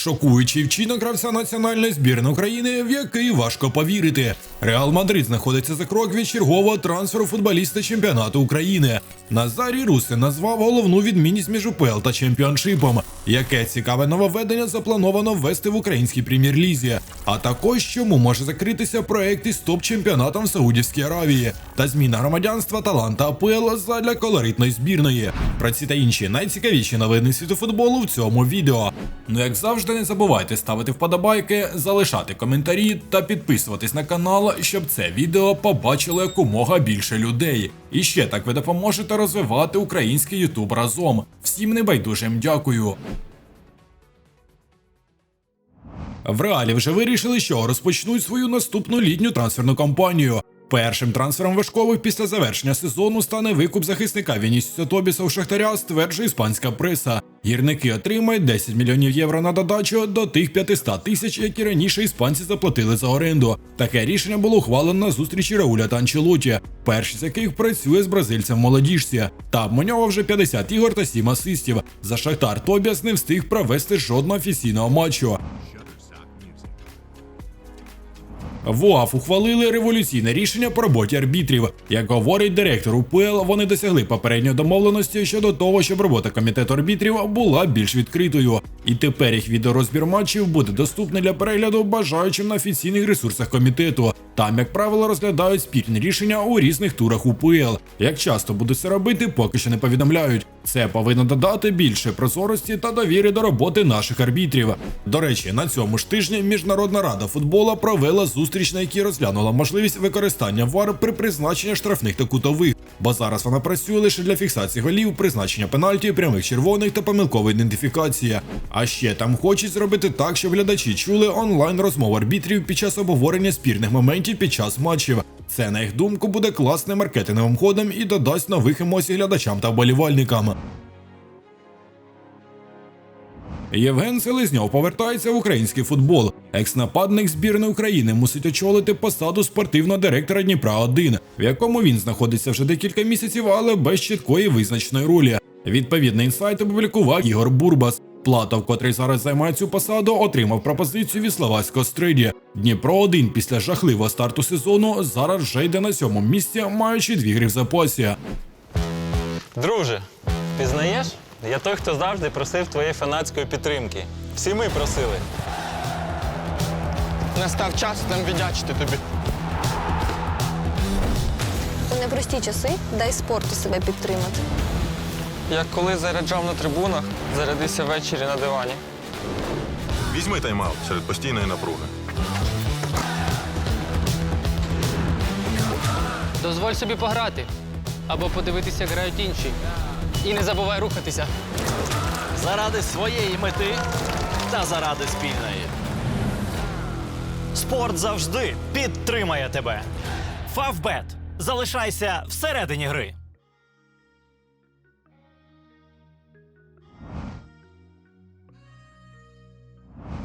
Шокуючий вчинок гравця національної збірної України, в який важко повірити. Реал Мадрид знаходиться за крок від чергового трансферу футболіста чемпіонату України. Назарій Русин назвав головну відмінність між УПЛ та чемпіоншипом. Яке цікаве нововведення заплановано ввести в українській прем'єр-лізі, а також чому може закритися проект із топ-чемпіонатом Саудівській Аравії та зміна громадянства таланта АПЛ задля колоритної збірної. Про ці та інші найцікавіші новини світу футболу в цьому відео. Ну як завжди, не забувайте ставити вподобайки, залишати коментарі та підписуватись на канал, щоб це відео побачило якомога більше людей. І ще так ви допоможете розвивати український Ютуб разом. Всім небайдужим дякую. В реалі вже вирішили, що розпочнуть свою наступну літню трансферну кампанію. Першим трансфером важкових після завершення сезону стане викуп захисника Вінісіса Тобіса у Шахтаря, стверджує іспанська преса. Гірники отримають 10 мільйонів євро на додачу до тих 500 тисяч, які раніше іспанці заплатили за оренду. Таке рішення було ухвалено на зустрічі Рауля та Анчелоті, перший з яких працює з бразильцем в молодіжці. У нього вже 50 ігор та 7 асистів. За Шахтар Тобіас не встиг провести жодного офіційного матчу. В УАФ ухвалили революційне рішення по роботі арбітрів. Як говорить директор УПЛ, вони досягли попередньої домовленості щодо того, щоб робота комітету арбітрів була більш відкритою. І тепер їх відеорозбір матчів буде доступний для перегляду бажаючим на офіційних ресурсах комітету. Там, як правило, розглядають спірні рішення у різних турах УПЛ. Як часто будуть це робити, поки що не повідомляють. Це повинно додати більше прозорості та довіри до роботи наших арбітрів. До речі, на цьому ж тижні Міжнародна рада футбола провела зустріч, на якій розглянула можливість використання ВАР при призначенні штрафних та кутових, бо зараз вона працює лише для фіксації голів, призначення пенальті, прямих червоних та помилкової ідентифікації. А ще там хочуть зробити так, щоб глядачі чули онлайн розмов арбітрів під час обговорення спірних моментів під час матчів. Це, на їх думку, буде класним маркетинговим ходом і додасть нових емоцій глядачам та вболівальникам. Євген Селезньов повертається в український футбол. Екс-нападник збірної України мусить очолити посаду спортивного директора Дніпра 1 в якому він знаходиться вже декілька місяців, але без чіткої визначеної ролі. Відповідний інсайт опублікував Ігор Бурбас. Платов, котрий зараз займає цю посаду, отримав пропозицію від словацького стриді. Дніпро 1 після жахливого старту сезону зараз вже йде на сьомому місці, маючи дві гри в запасі. Друже, пізнаєш? Я той, хто завжди просив твоєї фанатської підтримки. Всі ми просили. Настав час нам віддячити тобі. У непрості часи дай спорту себе підтримати. Як коли заряджав на трибунах, зарядися ввечері на дивані. Візьми тайм-аут серед постійної напруги. Дозволь собі пограти або подивитися, як грають інші. І не забувай рухатися. заради своєї мети та заради спільної. Спорт завжди підтримає тебе. Фавбет. Залишайся всередині гри.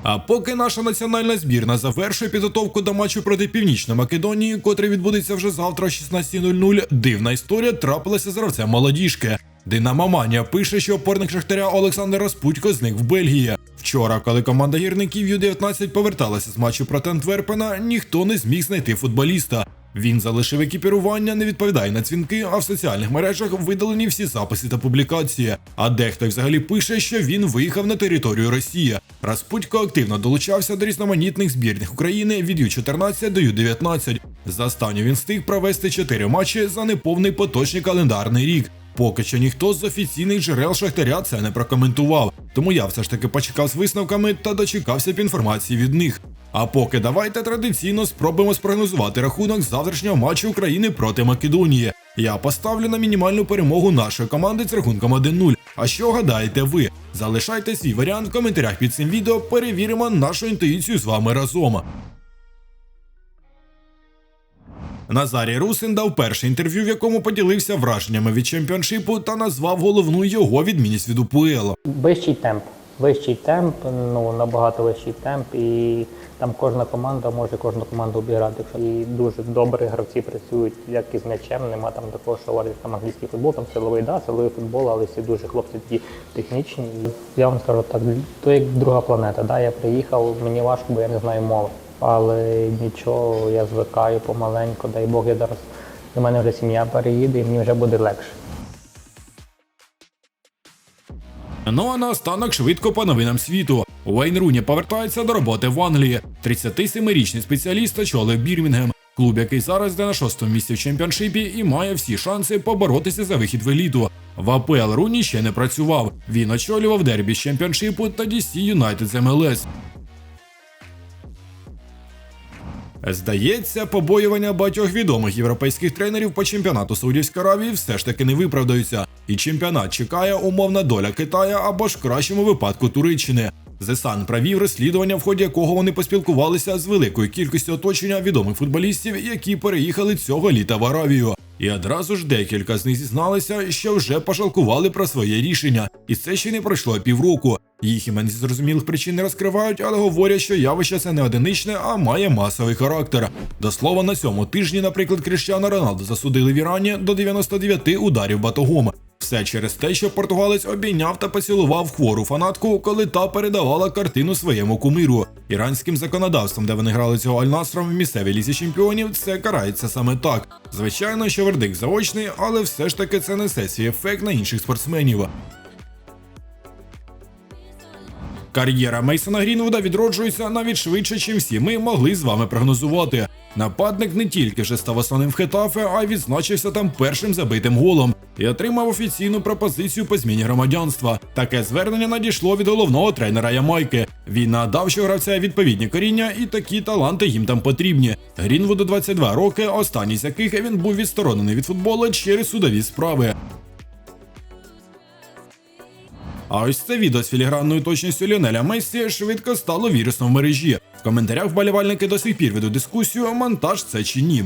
А поки наша національна збірна завершує підготовку до матчу проти Північної Македонії, котрий відбудеться вже завтра о 16.00, дивна історія трапилася з гравцем молодіжки. Динамо Манія пише, що опорник Шахтаря Олександр Распутько зник в Бельгії. Вчора, коли команда гірників Ю-19 поверталася з матчу проти Антверпена, ніхто не зміг знайти футболіста. Він залишив екіпірування, не відповідає на дзвінки, а в соціальних мережах видалені всі записи та публікації. А дехто взагалі пише, що він виїхав на територію Росії. Распутько активно долучався до різноманітних збірних України від Ю-14 до Ю-19. За останню він встиг провести 4 матчі за неповний поточний календарний рік. Поки що ніхто з офіційних джерел Шахтаря це не прокоментував, тому я все ж таки почекав з висновками та дочекався б інформації від них. А поки давайте традиційно спробуємо спрогнозувати рахунок завтрашнього матчу України проти Македонії. Я поставлю на мінімальну перемогу нашої команди з рахунком 1-0. А що гадаєте ви? Залишайте свій варіант в коментарях під цим відео. Перевіримо нашу інтуїцію з вами разом. Назарій Русин дав перше інтерв'ю, в якому поділився враженнями від чемпіоншипу та назвав головну його відмінність від УПЛ. Вищий темп. вищий темп, ну набагато вищий темп, і там кожна команда може кожну команду обіграти. Якщо і дуже добрі гравці працюють як із м'ячем, нема там такого, що говорять там англійський футбол, там силовий, да, силовий футбол, але всі дуже хлопці такі технічні. Я вам скажу так, то як друга планета. Да, я приїхав, мені важко, бо я не знаю мови. Але нічого, я звикаю помаленьку, дай Бог, я зараз до мене вже сім'я переїде і мені вже буде легше. Ну а наостанок швидко по новинам світу. Уейн Руні повертається до роботи в Англії. 37-річний спеціаліст очолив Бірмінгем, клуб, який зараз йде на шостому місці в чемпіоншипі і має всі шанси поборотися за вихід в еліту. В АПЛ Руні ще не працював. Він очолював дербі з чемпіоншипу та DC Юнайтед з МЛС. Здається, побоювання багатьох відомих європейських тренерів по чемпіонату Саудівської Аравії все ж таки не виправдаються, і чемпіонат чекає умовна доля Китая або ж в кращому випадку Туреччини. Зесан провів розслідування, в ході якого вони поспілкувалися з великою кількістю оточення відомих футболістів, які переїхали цього літа в Аравію. І одразу ж декілька з них зізналися, що вже пожалкували про своє рішення, і це ще не пройшло півроку. Їх імен зі зрозумілих причин не розкривають, але говорять, що явище це не одиничне, а має масовий характер. До слова, на цьому тижні, наприклад, Кріштіану Роналду засудили в Ірані до 99 ударів батогом. Все через те, що португалець обійняв та поцілував хвору фанатку, коли та передавала картину своєму кумиру. Іранським законодавством, де вони грали цього Аль-Насром в місцевій лісі чемпіонів, це карається саме так. Звичайно, що вердикт заочний, але все ж таки це несе свій ефект на інших спортсменів. Кар'єра Мейсона Грінвуда відроджується навіть швидше, чим всі ми могли з вами прогнозувати. Нападник не тільки вже став основним в Хетафе, а й відзначився там першим забитим голом і отримав офіційну пропозицію по зміні громадянства. Таке звернення надійшло від головного тренера Ямайки. Він надав, що гравця відповідні коріння, і такі таланти їм там потрібні. Грінвуду 22 роки, останній з яких він був відсторонений від футболу через судові справи. А ось це відео з філігранною точністю Ліонеля Мессі швидко стало вірусно в мережі. В коментарях вболівальники до сих пір ведуть дискусію, монтаж це чи ні.